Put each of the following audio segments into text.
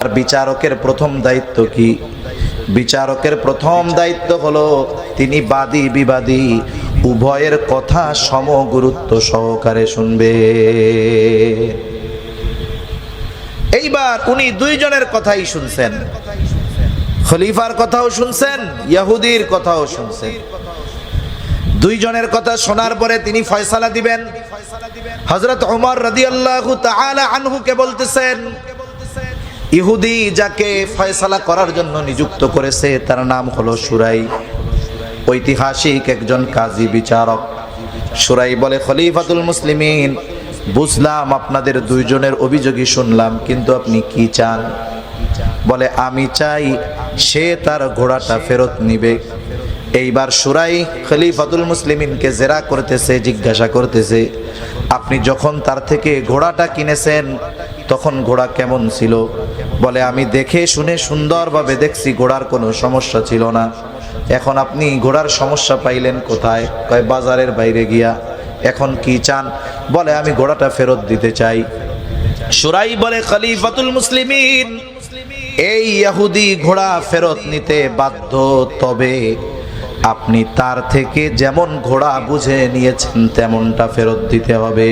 আর বিচারকের প্রথম দায়িত্ব কি? বিচারকের প্রথম দায়িত্ব হলো তিনি বাদী বিবাদী, উভয়ের কথা সম গুরুত্ব সহকারে শুনবে। এইবার উনি দুইজনের কথাই শুনছেন। খলিফার কথাও শুনছেন, ইয়াহুদির কথাও শুনছেন। দুইজনের কথা শোনার পরে তিনি ফয়সালা দিবেন। হজরত ওমর তাআলা আনহুকে বলতেছেন ইহুদি যাকে ফয়সালা করার জন্য নিযুক্ত করেছে, তার নাম হলো সুরাই। ঐতিহাসিক একজন কাজী বিচারক। সুরাই বলে, খলিফাতুল মুসলিমিন, বুঝলাম আপনাদের দুইজনের অভিযোগই শুনলাম, কিন্তু আপনি কি চান? বলে, আমি চাই সে তার ঘোড়াটা ফেরত নিবে। এইবার সুরাই খলিফাতুল মুসলিমিনকে জেরা করতেছে, জিজ্ঞাসা করতেছে, আপনি যখন তার থেকে ঘোড়াটা কিনেছেন, তখন ঘোড়া কেমন ছিল? বলে, আমি দেখে শুনে সুন্দরভাবে দেখছি, ঘোড়ার কোনো সমস্যা ছিল না। এখন আপনি ঘোড়ার সমস্যা পাইলেন কোথায়? কয়, বাজারের বাইরে গিয়া। এখন কি চান? বলে, আমি ঘোড়াটা ফেরত দিতে চাই। সুরাই বলে, খলিফাতুল মুসলিমিন, এই ইহুদি ঘোড়া ফেরত নিতে বাধ্য। তবে আপনি তার থেকে যেমন ঘোড়া বুঝে নিয়েছেন, তেমনটা ফেরত দিতে হবে।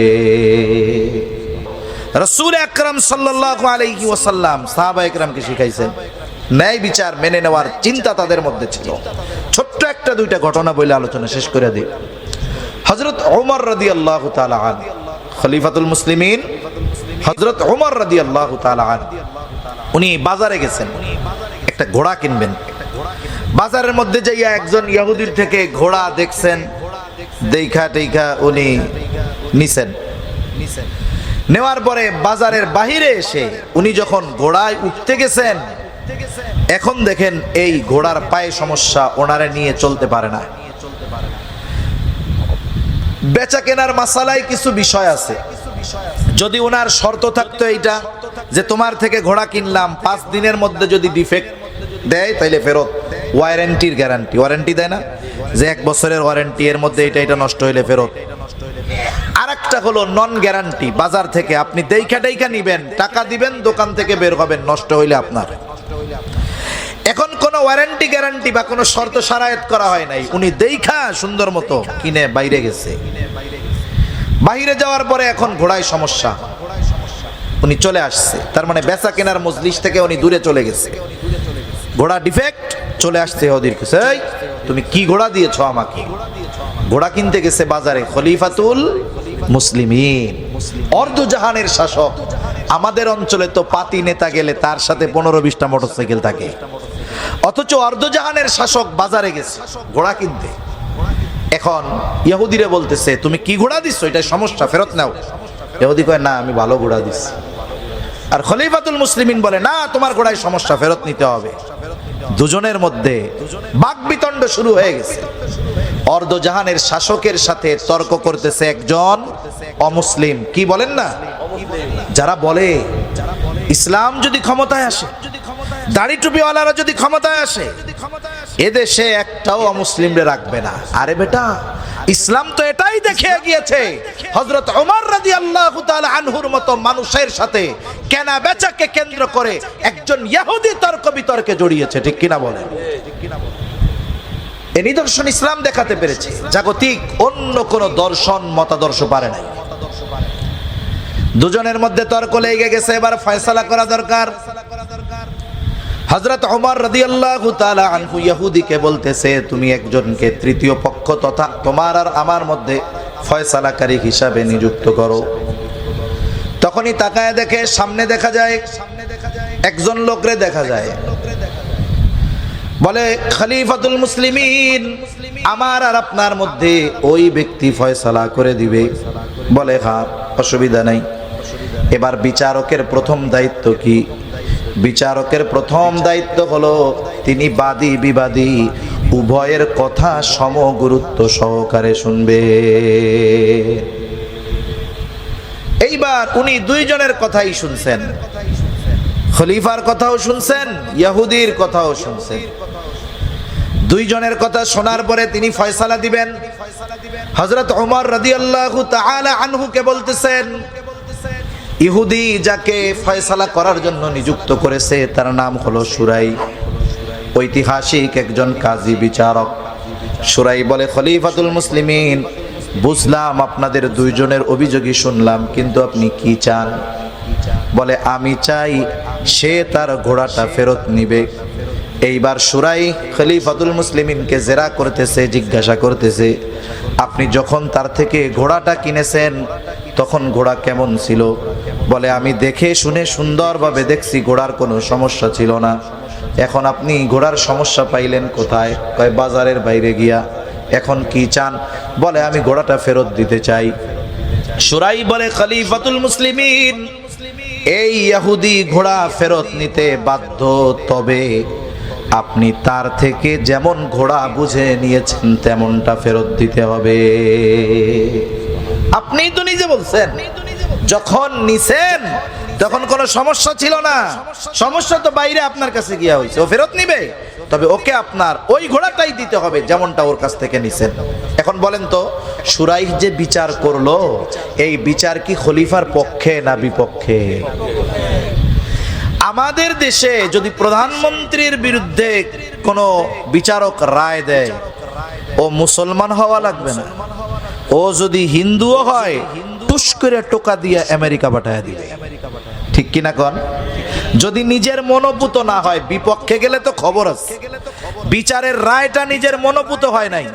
রসুল আকরাম সাল্লাল্লাহু আলাইহি ওয়াসাল্লাম সাহাবা একরামকে শিখাইছেন, ন্যায় বিচার মেনে নেওয়ার চিন্তা তাদের মধ্যে ছিল। ছোট্ট একটা দুইটা ঘটনা বলে আলোচনা শেষ করে দিই। হজরত ওমর রদি আল্লাহ আন খলিফাতুল মুসলিমিন হজরত ওমর রদি আল্লাহ আন উনি বাজারে গেছেন, একটা ঘোড়া কিনবেন। বাজারের মধ্যে যাইয়া একজন ইয়াহুদির থেকে ঘোড়া দেখছেন দেখা টেখা উনি নিছেন। নেওয়ার পরে বাজারের বাহিরে এসে উনি যখন ঘোড়ায় উঠতে গেছেন, এখন দেখেন এই ঘোড়ার পায়ে সমস্যা ওনারে নিয়ে চলতে পারে না। বেচা কেনার মাসালায় কিছু বিষয় আছে। যদি ওনার শর্ত থাকতো এইটা, যে তোমার থেকে ঘোড়া কিনলাম, পাঁচ দিনের মধ্যে যদি ডিফেক্ট দেয়, তাইলে ফেরত ওয়ারেন্টির গ্যারান্টি ওয়ারেন্টি দেয় না? যে এক বছরের ওয়ারেন্টি এর মধ্যে এটা এটা নষ্ট হইলে ফেরত। একটা হলো নন গ্যারান্টি বাজার থেকে আপনি দেইখা দেইখা নিবেন, টাকা দিবেন, দোকান থেকে বের হবেন, নষ্ট হইলে আপনার। এখন কোনো ওয়ারেন্টি গ্যারান্টি বা কোনো শর্ত সারায়ত করা হয় নাই। উনি দেইখা সুন্দর মতো কিনে বাইরে গেছে। বাইরে যাওয়ার পরে এখন ঘোড়ায় সমস্যা। উনি চলে আসছে। তার মানে বেচা কেনার মজলিস থেকে উনি দূরে চলে গেছে। ঘোড়া ডিফেক্ট চলে আসছে ওদের কাছে। তুমি কি ঘোড়া দিয়েছ আমাকে? ঘোড়া কিনতে গেছে বাজারে খলিফাতুল মুসলিমিন। অর্ধজাহানের শাসক। আমাদের অঞ্চলে তো পাতি নেতা গেলে তার সাথে পনেরো বিশটা মোটরসাইকেল থাকে। অথচ অর্ধজাহানের শাসক বাজারে গেছে, ঘোড়া কিনতে। এখন ইহুদিরে বলতেছে, তুমি কি ঘোড়া দিচ্ছ এটা সমস্যা, ফেরত নাও। ইহুদি কয়, না, আমি ভালো ঘোড়া দিচ্ছি আর খলিফাতুল মুসলিমিন বলে, না, তোমার ঘোড়ায় সমস্যা, ফেরত নিতে হবে। দুজনের মধ্যে বাকবিতণ্ড শুরু হয়ে গেছে। অর্ধজাহানের শাসকের সাথে তর্ক করতেছে একজন অমুসলিম। কি বলেন না? যারা বলে, ইসলাম যদি ক্ষমতায় আসে, দাড়ি টুপিওয়ালারা যদি ক্ষমতায় আসে, এদেশে একটাও অমুসলিমরে রাখবে না। আরে বেটা, ইসলাম তো এটাই দেখে গিয়েছে। হজরত ওমর রাদি আল্লাহ আনহুর মতো মানুষের সাথে কেনা বেচাকে কেন্দ্র করে একজন ইয়াহুদি তর্ক বিতর্কে জড়িয়েছে। ঠিক কিনা বলেন? এ নিদর্শন ইসলাম দেখাতে পেরেছে। জাগতিক অন্য কোন দর্শন, মতাদর্শ পারে নাই। দুজনের মধ্যে তর্ক লেগে গেছে, এবার ফয়সালা করা দরকার। হজরত ওমর তাআলা আনহু বলতেছে, তুমি একজনকে তৃতীয় পক্ষ তথা তোমার আর আমার মধ্যে ফয়সালাকারী হিসাবে নিযুক্ত করো। তখনই তাকায় দেখে সামনে দেখা যায়, একজন লোকরে দেখা যায়। বলে, খলিফাতুল মুসলিমিন, আমার আর আপনার মধ্যে ওই ব্যক্তি ফয়সালা করে দিবে। বলে হ্যাঁ অসুবিধা নাই। এবার বিচারকের প্রথম দায়িত্ব কি? বিচারকের প্রথম দায়িত্ব হলো, তিনি বাদী বিবাদী উভয়ের কথা সম গুরুত্ব সহকারে শুনবে। এইবার উনি দুইজনের কথাই শুনছেন। খলিফার কথাও শুনছেন, ইয়াহুদির কথাও শুনছেন। দুইজনের কথা শোনার পরে তিনি ফয়সালা দিবেন। হজরত ওমর রাদিয়াল্লাহু তাআলা আনহুকে বলতেছেন, ইহুদি যাকে ফয়সালা করার জন্য নিযুক্ত করেছে, তার নাম হলো সুরাই। ঐতিহাসিক একজন কাজী বিচারক। সুরাই বলে, খলিফাতুল মুসলিমিন, বুঝলাম আপনাদের দুইজনের অভিযোগই শুনলাম, কিন্তু আপনি কি চান? বলে, আমি চাই সে তার ঘোড়াটা ফেরত নিবে। এইবার সুরাই খলিফাতুল মুসলিমিনকে জেরা করতেছে, জিজ্ঞাসা করতেছে, আপনি যখন তার থেকে ঘোড়াটা কিনেছেন, তখন ঘোড়া কেমন ছিল? বলে, আমি দেখে শুনে সুন্দরভাবে দেখছি, ঘোড়ার কোনো সমস্যা ছিল না। এখন আপনি ঘোড়ার সমস্যা পাইলেন কোথায়? কয়, বাজারের বাইরে গিয়া। এখন কি চান? বলে, আমি ঘোড়াটা ফেরত দিতে চাই। সুরাই বলে, খলিফাতুল মুসলিমিন, এই ইহুদি ঘোড়া ফেরত নিতে বাধ্য, তবে আপনি তার থেকে যেমন ঘোড়া বুঝে নিয়েছেন, তেমনটা ফেরত দিতে হবে। আপনিই তো নিজে বলছেন, যখন নিছেন, তখন কোনো সমস্যা ছিল না। সমস্যা তো বাইরে আপনার কাছে গিয়া হয়েছে ও ফেরত নিবে। তবে ওকে আপনার ওই ঘোড়াটাই দিতে হবে যেমনটা ওর কাছ থেকে নিছেন। এখন বলেন তো সুরাই যে বিচার করল, এই বিচার কি খলিফার পক্ষে না বিপক্ষে? আমাদের দেশে যদি প্রধানমন্ত্রীর বিরুদ্ধে কোনো বিচারক রায় দেয়, ও মুসলমান হওয়া লাগবে না। ও যদি হিন্দুও হয়, টুস করে টোকা দিয়ে আমেরিকা পাঠায় দিবে। ঠিক কিনা কন? যদি নিজের মনোপুত না হয়, বিপক্ষে গেলে তো খবর আছে। বিচারের রায়টা নিজের মনোপুত হয় নাই।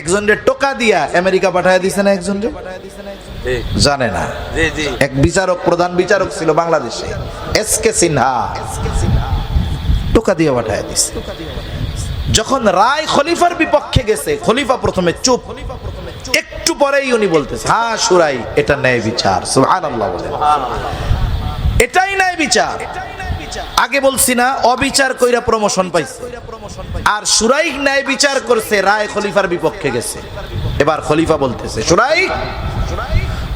একজনের টোকা দিয়া আমেরিকা পাঠায় দিছে না একজনকে জানে না। এক বিচারক প্রধান বিচারক ছিল বাংলাদেশে। S K Sinha. টোকা দিয়ে পাঠায় দিছে। যখন রায় খলিফার বিপক্ষে গেছে খলিফা প্রথমে চুপ। একটু পরেই উনি বলতেছে হ্যাঁ সুরাই এটা ন্যায় বিচার। সুবহানাল্লাহ বলেন এটাই ন্যায় বিচার। আগে বলছি না অবিচার কইরা প্রমোশন পাইছে। আর সুরাই ন্যায় বিচার করছে রায় খলিফার বিপক্ষে গেছে। এবার খলিফা বলতেছে সুরাই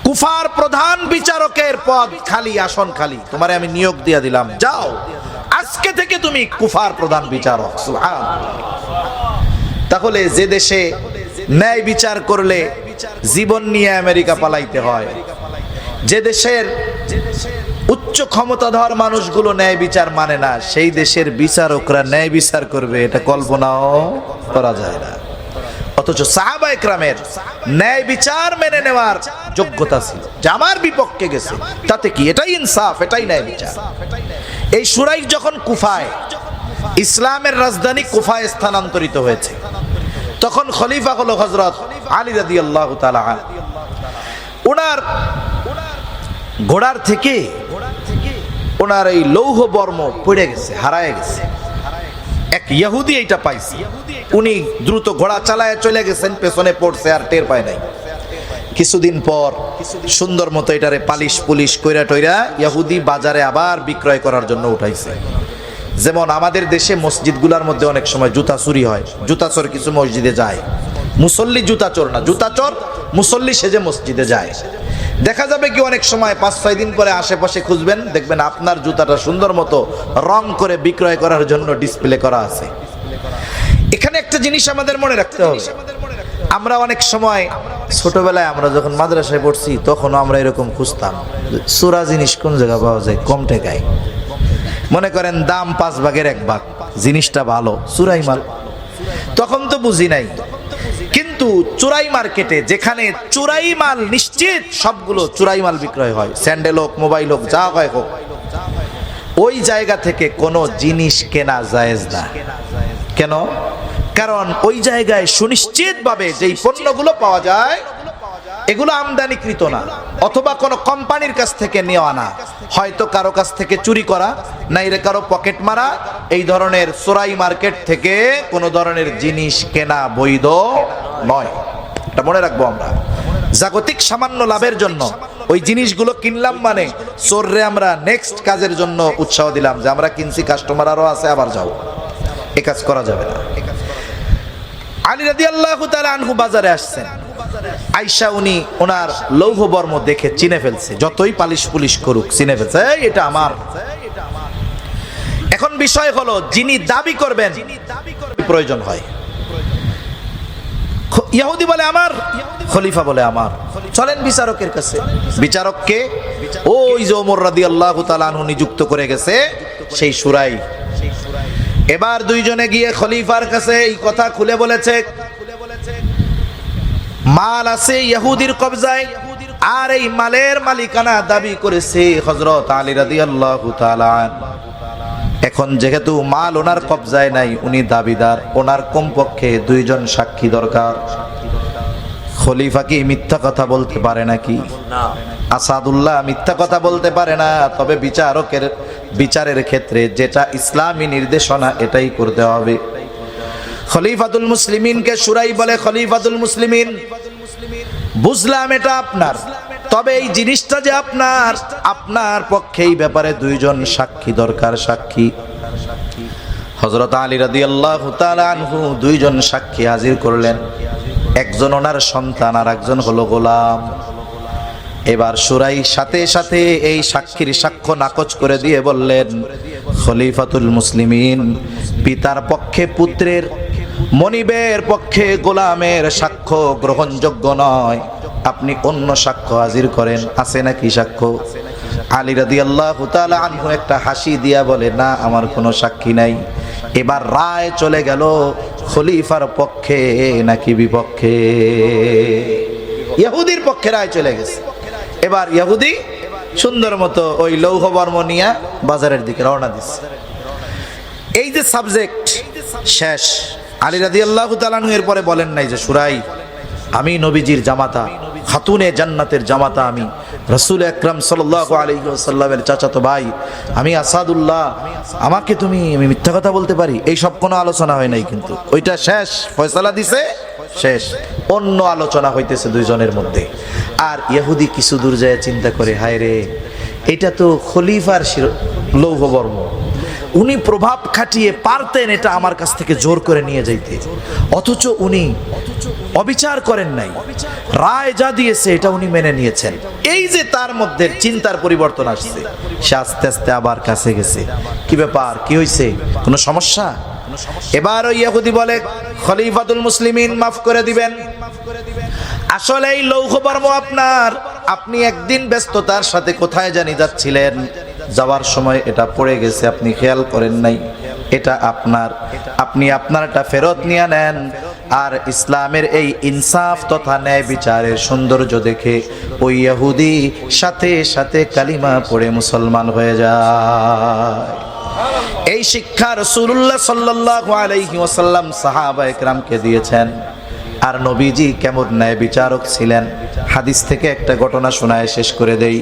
কুফার প্রধান বিচারকের পদ খালি, আসন খালি। তোমারে আমি নিয়োগ দিয়ে দিলাম। যাও। আজকে থেকে তুমি কুফার প্রধান বিচারক। তাহলে যে দেশে ন্যায় বিচার করলে জীবন নিয়ে আমেরিকা পালাইতে হয়। যে দেশের উচ্চ ক্ষমতাধর মানুষগুলো ন্যায় বিচার মানে না, সেই দেশের বিচারকরা ন্যায় বিচার করবে, এটা কল্পনাও করা যায় না। অথচ সাহাবা একরামের ন্যায় বিচার মেনে নেওয়ার যোগ্যতা ছিল। জামার বিপক্ষে গেছে। তাতে কি? এটাই ইনসাফ, এটাই ন্যায় বিচার। এই সুরাই যখন কুফায়, ইসলামের রাজধানী কুফায় স্থানান্তরিত হয়েছে, তখন খলিফা হলো হজরত আলী রাদি আল্লাহ ওনার ঘোড়ার থেকে ওনার এই লৌহ বর্ম পড়ে গেছে, হারায় গেছে। এক ইহুদি এইটা পাইছে। উনি দ্রুত ঘোড়া চালায় চলে গেছেন, পেছনে পড়ছে আর টের পায় নাই। কিছুদিন পর সুন্দর মতো এটারে পালিশ পুলিশ কইরা টইরা ইহুদি বাজারে আবার বিক্রয় করার জন্য উঠাইছে। যেমন আমাদের দেশে মসজিদগুলোর মধ্যে অনেক সময় জুতা চুরি হয়। জুতা চোর কিছু মসজিদে যায়। মুসল্লি জুতা চোর না, জুতা চোর মুসল্লি সেজে মসজিদে যায়। দেখা যাবে কি অনেক সময় পাঁচ, ছয় দিন পরে আশেপাশে খুঁজবেন, দেখবেন আপনার জুতাটা সুন্দর মতো রং করে বিক্রয় করার জন্য ডিসপ্লে করা আছে। এখানে একটা জিনিস আমাদের মনে রাখতে হবে। আমরা অনেক সময়, ছোটবেলায় আমরা যখন মাদ্রাসায় পড়ছি, তখনও আমরা এরকম খুঁজতাম সুরা জিনিস কোন জায়গা পাওয়া যায়, কম টাকায়। মনে করেন দাম পাঁচ ভাগের এক ভাগ, জিনিসটা ভালো, সুরাই মাল তখন তো বুঝি নাই। কিন্তু চোরাই মার্কেটে যেখানে চোরাই মাল নিশ্চিত সবগুলো চোরাই মাল বিক্রয় হয়। স্যান্ডেল হোক, মোবাইল হোক, যা হয় হোক। ওই জায়গা থেকে কোনো জিনিস কেনা জায়েজ না। কেন? কারণ ওই জায়গায় সুনিশ্চিতভাবে যেই পণ্যগুলো পাওয়া যায় এগুলো আমদানিকৃত না, অথবা কোনো কোম্পানির কাছ থেকে নেওয়া না। হয়তো কারও কাছ থেকে চুরি করা, নাইলে কারও পকেট মারা, এই ধরনের সোরাই মার্কেট থেকে কোনো ধরনের জিনিস কেনা বৈধ নয়। এটা মনে রাখব আমরা। জাগতিক সামান্য লাভের জন্য ওই জিনিসগুলো কিনলাম মানে চোররে আমরা নেক্সট কাজের জন্য উৎসাহ দিলাম যে আমরা কিনছি কাস্টমার আরও আছে, আবার যাও। এ কাজ করা যাবে না। আলী রাদি আল্লাহ আনহু বাজারে আসছেন। আইসা উনি ওনার লৌহ বর্ম দেখে চিনে ফেলছে। যতই পালিশ পুলিশ করুক, চিনে ফেলছে। এটা আমার। এখন বিষয় হলো, যিনি দাবি করবেন, প্রয়োজন হয়। ইহুদি বলে আমার, খলিফা বলে আমার। চলেন বিচারকের কাছে। বিচারককে ওই যে ওমর রাদি আল্লাহ তালানহু নিযুক্ত করে গেছে, সেই সুরাই। এবার দুইজনে গিয়ে খলিফার কাছে এই কথা খুলে বলেছে মাল আছে ইহুদির কবজায় আর এই মালের মালিকানা দাবি করেছে হজরত আলী রাদি আল্লাহ এখন যেহেতু মাল ওনার কবজায় নাই উনি দাবিদার ওনার কমপক্ষে দুইজন সাক্ষী দরকার। খলিফা কি মিথ্যা কথা বলতে পারে নাকি? আসাদুল্লাহ মিথ্যা কথা বলতে পারে না তবে বিচারকের বিচারের ক্ষেত্রে যেটা ইসলামী নির্দেশনা এটাই করতে হবে। খলিফাতুল মুসলিমিনকে সুরাই বলে খলিফাতুল মুসলিমিন। বুঝলাম এটা আপনার। তবে এই জিনিসটা যে আপনার আপনার পক্ষে এই ব্যাপারে দুইজন সাক্ষী দরকার সাক্ষী। হজরত আলী রাদি আল্লাহ আনহু দুইজন সাক্ষী হাজির করলেন। একজন ওনার সন্তান আর একজন হলো গোলাম। এবার সুরাই সাথে সাথে এই সাক্ষীর সাক্ষ্য নাকচ করে দিয়ে বললেন, খলিফাতুল মুসলিমিন, পিতার পক্ষে পুত্রের মনিবের পক্ষে গোলামের সাক্ষ্য গ্রহণযোগ্য নয়। আপনি অন্য সাক্ষ্য হাজির করেন, আছে নাকি সাক্ষ্য? আলী রাদি আল্লাহ আনহু একটা হাসি দিয়া বলে, না, আমার কোনো সাক্ষী নাই। এবার রায় চলে গেল খলিফার পক্ষে, নাকি বিপক্ষে? ইহুদির পক্ষে রায় চলে গেছে। এবার ইহুদি সুন্দর মতো ওই লৌহ বর্ম নিয়ে বাজারের দিকে রওনা দিচ্ছে এই যে সাবজেক্ট শেষ আলী রাদি আল্লাহ তালানু এর পরে বলেন নাই যে, সুরাই, আমি নবীজির জামাতা, খাতুনে জান্নাতের জামাতা আমি। রসুল আকরাম সাল্লাহ আলহিসাল্লামের চাচাতো ভাই, আমি আসাদুল্লাহ, আমাকে তুমি, আমি মিথ্যা কথা বলতে পারি? এই সব কোনো আলোচনা হয় নাই কিন্তু। ওইটা শেষ, ফয়সালা দিছে, শেষ। অন্য আলোচনা হইতেছে দুইজনের মধ্যে। আর ইহুদি কিছু দূর যায় চিন্তা করে হায় রে এটা তো খলিফার লৌহবর্ম উনি প্রভাব খাটিয়ে পারতেন এটা আমার কাছ থেকে জোর করে নিয়ে যাইতে। অথচ উনি অবিচার করেন নাই। রায় যা দিয়েছে এটা উনি মেনে নিয়েছেন। এই যে তার মধ্যে চিন্তার পরিবর্তন আসছে, সে আস্তে আস্তে আবার কাছে গেছে। কি ব্যাপার? কি হয়েছে কোনো সমস্যা? এবার ওই ইহুদি বলে, খলিফাতুল মুসলিমিন মাফ করে দিবেন। আসলে এই লৌহবর্ম আপনার। আপনি একদিন ব্যস্ততার সাথে কোথায় জানি যাচ্ছিলেন? যাওয়ার সময় এটা পড়ে গেছে, আপনি খেয়াল করেন নাই। এটা আপনার। আপনি আপনার আপনারটা ফেরত নিয়ে নেন। আর ইসলামের এই ইনসাফ তথা ন্যায় বিচারের সৌন্দর্য দেখে ওই ইহুদি সাথে সাথে কালিমা পড়ে মুসলমান হয়ে যায়। এই শিক্ষা রসুল্লাহ সাল্লাহ আলাইহি ওসাল্লাম সাহাবা একরামকে দিয়েছেন। আর নবীজি কেমন ন্যায় বিচারক ছিলেন? হাদিস থেকে একটা ঘটনা শোনায়, শেষ করে দেই।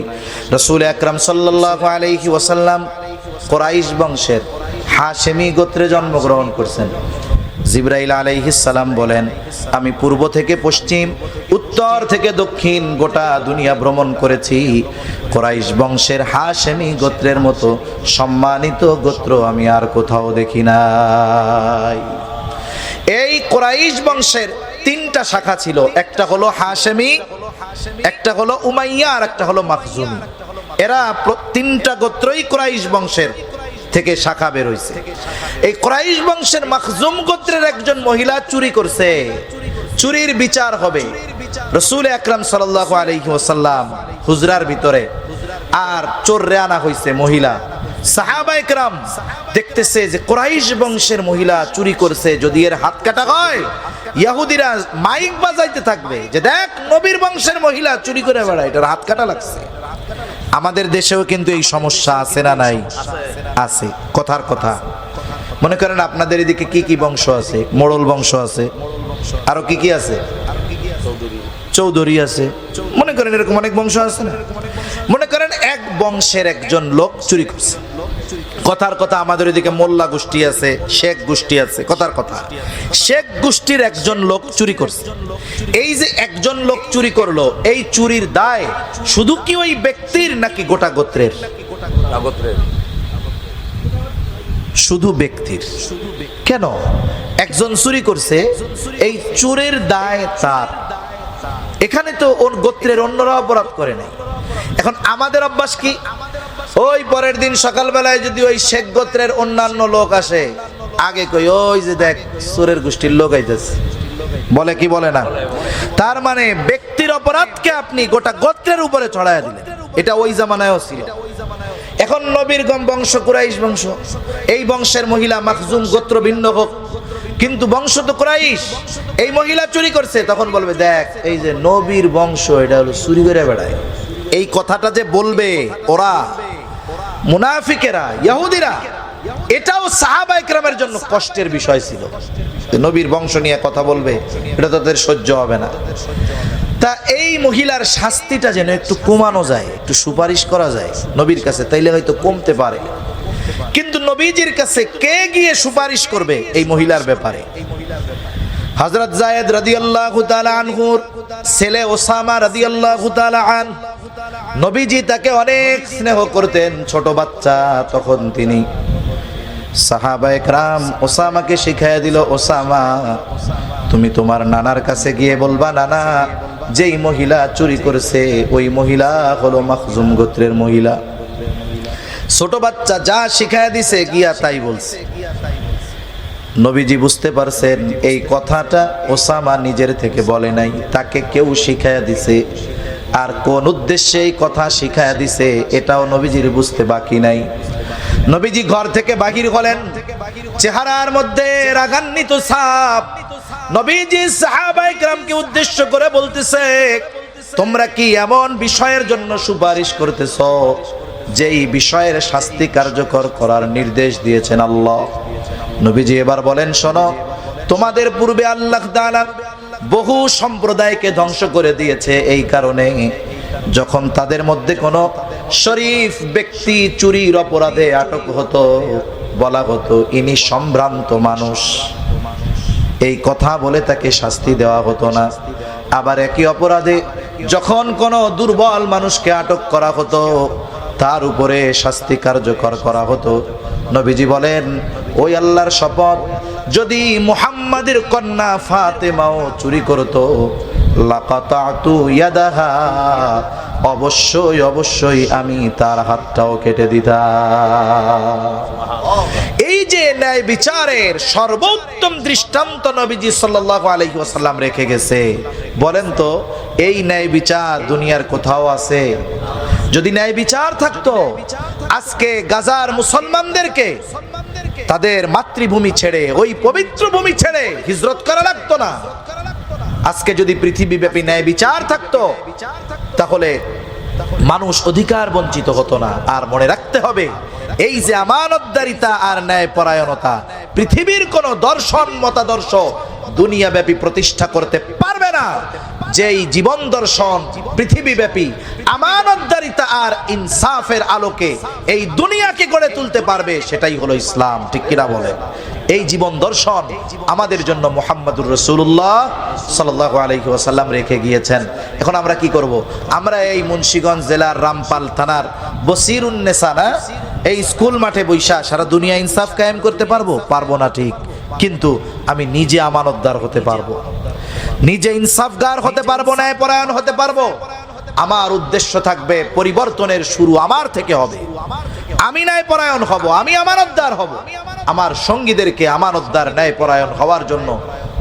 রসুল আকরাম আলাইহি ওসাল্লাম কোরাইশ বংশের হাশেমি গোত্রে জন্মগ্রহণ করছেন। জিব্রাইল আলাইহিসাল্লাম বলেন, আমি পূর্ব থেকে পশ্চিম, উত্তর থেকে দক্ষিণ গোটা দুনিয়া ভ্রমণ করেছি। কোরাইশ বংশের হাশেমি গোত্রের মতো সম্মানিত গোত্র আমি আর কোথাও দেখি নাই। এই কোরাইশ বংশের তিনটা শাখা ছিল, একটা হলো হাশেমি, একটা হলো উমাইয়া আর একটা হলো মাখজুমি। এরা তিনটা গোত্রই কোরাইশ বংশের থেকে শাখা বের হইছে। এই কোরাইশ বংশের মাখজুম গোত্রের একজন মহিলা চুরি করছে। চুরির বিচার হবে। রসুল আকরাম সাল্লাহ আলহি ওসাল্লাম হুজরার ভিতরে আর চোররে আনা হইছে মহিলা। সাহাবা একরাম দেখতেছে যে কোরাইশ বংশের মহিলা চুরি করছে, যদি এর হাত কাটা হয়, ইয়াহুদিরা মাইক বাজাইতে থাকবে যে দেখ নবীর বংশের মহিলা চুরি করে বেড়ায়, এটার হাত কাটা লাগছে। আমাদের দেশেও কিন্তু এই সমস্যা আছে না নাই? আছে, কথার কথা। মনে করেন আপনাদের এদিকে কি কি বংশ আছে? মোড়ল বংশ আছে। আরও কি কি আছে? চৌধুরী আছে। মনে করেন এরকম অনেক বংশ আছে না? মনে করেন বংশের একজন লোক চুরি করছে। কথার কথা আমাদের এদিকে মোল্লা গোষ্ঠী আছে শেখ গোষ্ঠী আছে কথার কথা। শেখ গোষ্ঠীর একজন লোক চুরি করছে। এই যে একজন লোক চুরি করল এই চুরির দায় শুধু কি ওই ব্যক্তির নাকি গোটা গোত্রের? শুধু ব্যক্তির। কেন? একজন চুরি করছে এই চুরের দায় তার। এখানে তো ওর গোত্রের অন্যরা অপরাধ করে নাই। এখন আমাদের অভ্যাস কি? ওই পরের দিন সকালবেলায় যদি ওই শেখ গোত্রের অন্যান্য লোক আসে, আগে কই, ওই যে দেখ, সুরের গোষ্ঠীর লোক আইতেছে। বলে কি বলে না? তার মানে ব্যক্তির অপরাধকে আপনি গোটা গোত্রের উপরে চড়াইয়া দিলেন। এটা ওই জামানায়ও ছিল এখন নবীর গম বংশ, কুরাইশ বংশ, এই বংশের মহিলা মাখজুম গোত্র ভিন্ন হোক, কিন্তু বংশ তো কুরাইশ। এই মহিলা চুরি করছে, তখন বলবে, দেখ, এই যে নবীর বংশ, এটা হলো চুরি করে বেড়ায়। এই কথাটা যে বলবে ওরা, মুনাফিকেরা ইহুদিরা এটাও সাহাবা একরামের জন্য কষ্টের বিষয় ছিল। নবীর বংশ নিয়ে কথা বলবে, এটা তাদের সহ্য হবে না। তা এই মহিলার শাস্তিটা যেন একটু কমানো যায়, একটু সুপারিশ করা যায়, নবীর কাছে, তাইলে হয়তো কমতে পারে। কিন্তু নবীজির কাছে কে গিয়ে সুপারিশ করবে এই মহিলার ব্যাপারে? হযরত জায়েদ রাদিয়াল্লাহু তাআলা আনহুর ছেলে ওসামা রাদিয়াল্লাহু তাআলা আন নবীজি তাকে অনেক স্নেহ করতেন, ছোট বাচ্চা তখন তিনি। সাহাবা একরাম, ওসামাকে শিখাইয়া দিল, ওসামা, তুমি তোমার নানার কাছে গিয়ে বলবা, নানা, যেই মহিলা চুরি করেছে, ওই মহিলা হলো মাখজুম গোত্রের মহিলা। ছোট বাচ্চা যা শিখাইয়া দিছে, গিয়া তাই বলছে। নবীজি বুঝতে পারছেন, এই কথাটা ওসামা নিজের থেকে বলে নাই, তাকে কেউ শিখাইয়া দিছে। আর কোন উদ্দেশ্যে এই কথা শিখাইয়া দিছে, এটাও নবীজির বুঝতে বাকি নাই। নবীজি ঘর থেকে বাহির হলেন। চেহারার মধ্যে রাগান্বিত সাপ নবীজি সাহাবাই গ্রামকে উদ্দেশ্য করে বলতেছে, তোমরা কি এমন বিষয়ের জন্য সুপারিশ করতেছ, যেই বিষয়ের শাস্তি কার্যকর করার নির্দেশ দিয়েছেন আল্লাহ? নবীজি এবার বলেন, শোনো, তোমাদের পূর্বে আল্লাহ তাআলা বহু সম্প্রদায়কে ধ্বংস করে দিয়েছে এই কারণে। যখন তাদের মধ্যে কোনো শরীফ ব্যক্তি চুরির অপরাধে আটক হতো, বলা হতো, ইনি সম্ভ্রান্ত মানুষ। এই কথা বলে তাকে শাস্তি দেওয়া হতো না। আবার একই অপরাধে যখন কোনো দুর্বল মানুষকে আটক করা হতো তার উপরে শাস্তি কার্যকর করা হতো। নবীজি বলেন, ওই আল্লাহর শপথ যদি মুহাম্মাদের কন্যা ফাতেমাও চুরি করতো অবশ্যই অবশ্যই আমি তার হাতটাও কেটে দিতাম। এই যে ন্যায় বিচারের সর্বোত্তম দৃষ্টান্ত নবীজি সাল্লাল্লাহু আলাইহি ওয়াসাল্লাম রেখে গেছে। বলেন তো, এই ন্যায় বিচার দুনিয়ার কোথাও আছে? যদি ন্যায় বিচার থাকতো, আজকে গাজার মুসলমানদেরকে তাদের মাতৃভূমি ছেড়ে, ওই পবিত্র ভূমি ছেড়ে হিজরত করা লাগতো না। আজকে যদি পৃথিবীব্যাপী ন্যায় বিচার থাকতো, তাহলে মানুষ অধিকার বঞ্চিত হতো না। আর মনে রাখতে হবে, এই যে আমানতদারিতা আর ন্যায় পরায়ণতা পৃথিবীর কোন দর্শন, মতাদর্শ দুনিয়াব্যাপী প্রতিষ্ঠা করতে পারবে না। যেই জীবন দর্শন পৃথিবীব্যাপী আমানতদারিতা আর ইনসাফের আলোকে এই দুনিয়াকে গড়ে তুলতে পারবে, সেটাই হলো ইসলাম। ঠিক কিনা বলে এই জীবন দর্শন আমাদের জন্য মোহাম্মদুর রসুল্লাহ সাল্লাহ আলহি রেখে গিয়েছেন। এখন আমরা কি করব? আমরা এই মুন্সীগঞ্জ জেলার রামপাল থানার বসিরুন্নেসা না এই স্কুল মাঠে বৈশা সারা দুনিয়া ইনসাফ কায়েম করতে পারব? পারব না ঠিক। কিন্তু আমি নিজে আমানতদার হতে পারব। নিজে ইনসাফগার হতে পারব ন্যায় পরায়ণ হতে পারব। আমার উদ্দেশ্য থাকবে পরিবর্তনের শুরু আমার থেকে হবে। আমি ন্যায় পরায়ণ হব, আমি আমানতদার হব। আমার সঙ্গীদেরকে আমানতদার ন্যায় পরায়ণ হওয়ার জন্য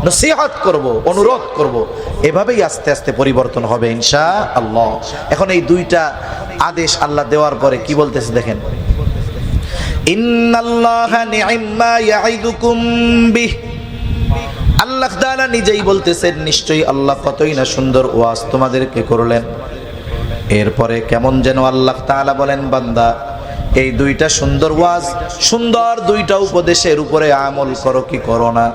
নসিহত করব, অনুরোধ করব। এভাবেই আস্তে আস্তে পরিবর্তন হবে ইনশা আল্লাহ এখন এই দুইটা আদেশ আল্লাহ দেওয়ার পরে কি বলতেছে দেখেন ইন্নাল্লাহা নি'ম্মা ইয়াইদুকুম বিহ আল্লাহ তাআলা নিজেই বলতেছেন, নিশ্চয়ই আল্লাহ কতই না সুন্দর ওয়াজ তোমাদেরকে করলেন। এরপরে কেমন যেন আল্লাহ তাআলা বলেন, বান্দা, এই দুইটা সুন্দর ওয়াজ, সুন্দর দুইটা উপদেশের উপরে আমল করো কি করো না।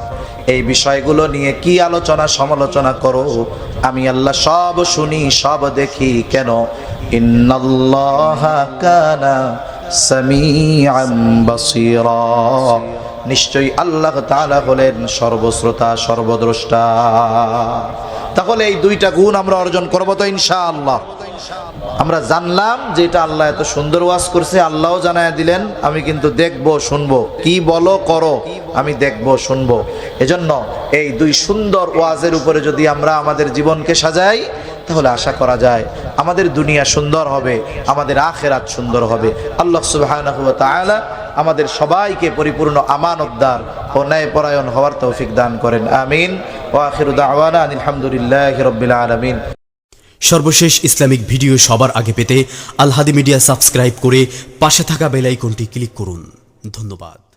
এই বিষয়গুলো নিয়ে কি আলোচনা, সমালোচনা করো। আমি আল্লাহ সব শুনি, সব দেখি, কেন? ইন্নাল্লাহা কানা নিশ্চয়ই আল্লাহ তাআলা হলেন সর্বশ্রোতা, সর্বদ্রষ্টা। তাহলে এই দুইটা গুণ আমরা অর্জন করব তো ইনশাআল্লাহ। আমরা জানলাম যে এটা আল্লাহ এত সুন্দর ওয়াজ করছে, আল্লাহও জানায় দিলেন। আমি কিন্তু দেখব, শুনব। কি বলো, করো। আমি দেখব, শুনব। এজন্য এই দুই সুন্দর ওয়াজের উপরে যদি আমরা আমাদের জীবনকে সাজাই তাহলে আশা করা যায়, আমাদের দুনিয়া সুন্দর হবে, আমাদের আখেরাত সুন্দর হবে। আল্লাহ তাআলা আমাদের সবাইকে পরিপূর্ণ আমানতদার ও ন্যায়পরায়ণ হওয়ার তৌফিক দান করেন। আমিন। ও আখির দাওয়ানা আলহামদুলিল্লাহ আলমিন। সর্বশেষ ইসলামিক ভিডিও সবার আগে পেতে আলহাদি মিডিয়া সাবস্ক্রাইব করে পাশে থাকা বেল আইকনটি ক্লিক করুন। ধন্যবাদ।